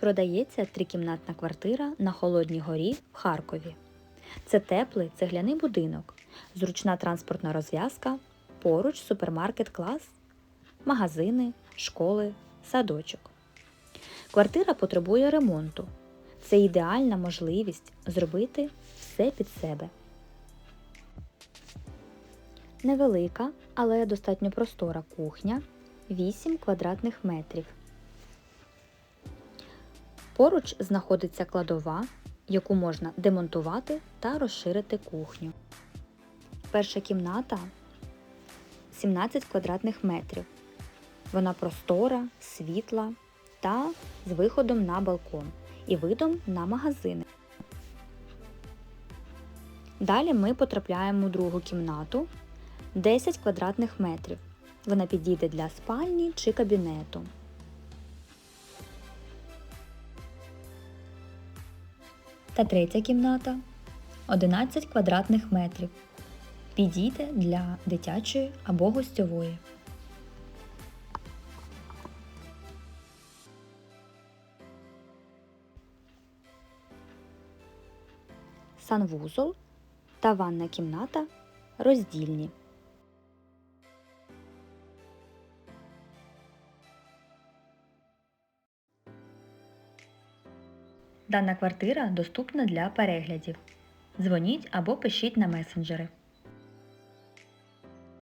Продається трикімнатна квартира на Холодній горі в Харкові. Це теплий цегляний будинок, зручна транспортна розв'язка, поруч супермаркет клас, магазини, школи, садочок. Квартира потребує ремонту. Це ідеальна можливість зробити все під себе. Невелика, але достатньо простора кухня 8 квадратних метрів. Поруч знаходиться кладова, яку можна демонтувати та розширити кухню. Перша кімната 17 квадратних метрів. Вона простора, світла та з виходом на балкон і видом на магазини. Далі ми потрапляємо у другу кімнату 10 квадратних метрів. Вона підійде для спальні чи кабінету. Та третя кімната 11 квадратних метрів. Підійде для дитячої або гостьової. Санвузол та ванна кімната роздільні. Дана квартира доступна для переглядів. Дзвоніть або пишіть на месенджери.